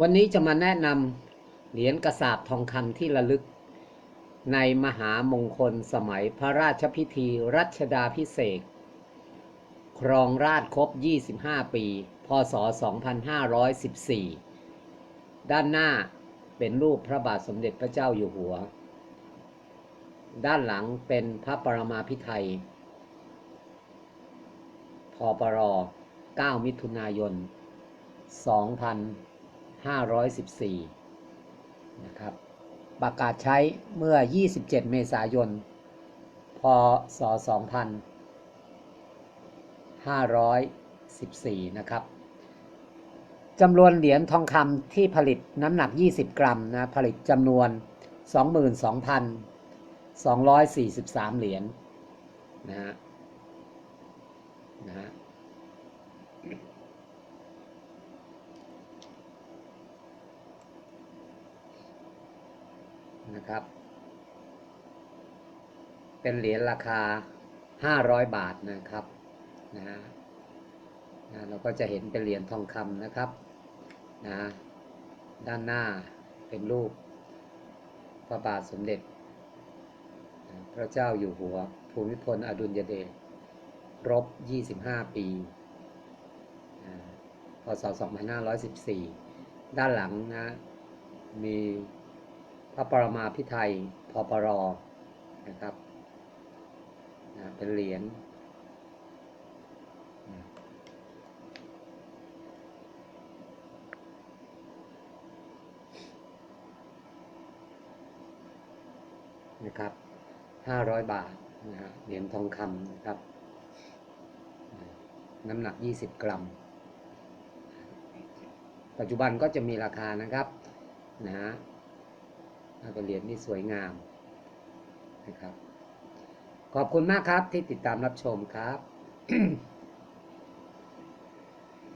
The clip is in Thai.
วันนี้จะมาแนะนำเหรียญกระสาบทองคำที่ระลึก ในมหามงคลสมัยพระราชพิธีรัชดาพิเศษ ครองราชครบ 25 ปี พศ 2514 ด้านหน้าเป็นรูปพระบาทสมเด็จพระเจ้าอยู่หัว ด้านหลังเป็นพระปรมาภิไธยพปร 9 มิถุนายน 2000 2514 นะครับ ประกาศใช้เมื่อ 27 เมษายน พศ 2514 นะครับจำนวนเหรียญทองคำที่ผลิตน้ำหนัก 20 กรัมนะผลิตจำนวน 22,243 เหรียญนะฮะนะฮะ นะครับ เป็นเหรียญราคา 500 บาทนะครับนะฮะนะเราก็จะเห็นเป็นเหรียญทองคำนะครับนะด้านหน้าเป็นรูปพระบาทสมเด็จ พระเจ้าอยู่หัว ภูมิพลอดุลยเดชรบ 25 ปีอ่าพศ 2514 ด้านหลังนะมี พระปรมาภิไธยพปรนะครับนะเป็นเหรียญนะนะครับ500บาทนะฮะเหรียญทองคำนะครับ น้ำหนัก20กรัม ปัจจุบันก็จะมีราคานะครับนะฮะ เป็นเหรียญนี่สวยงามนะครับ ขอบคุณมากครับที่ติดตามรับชมครับ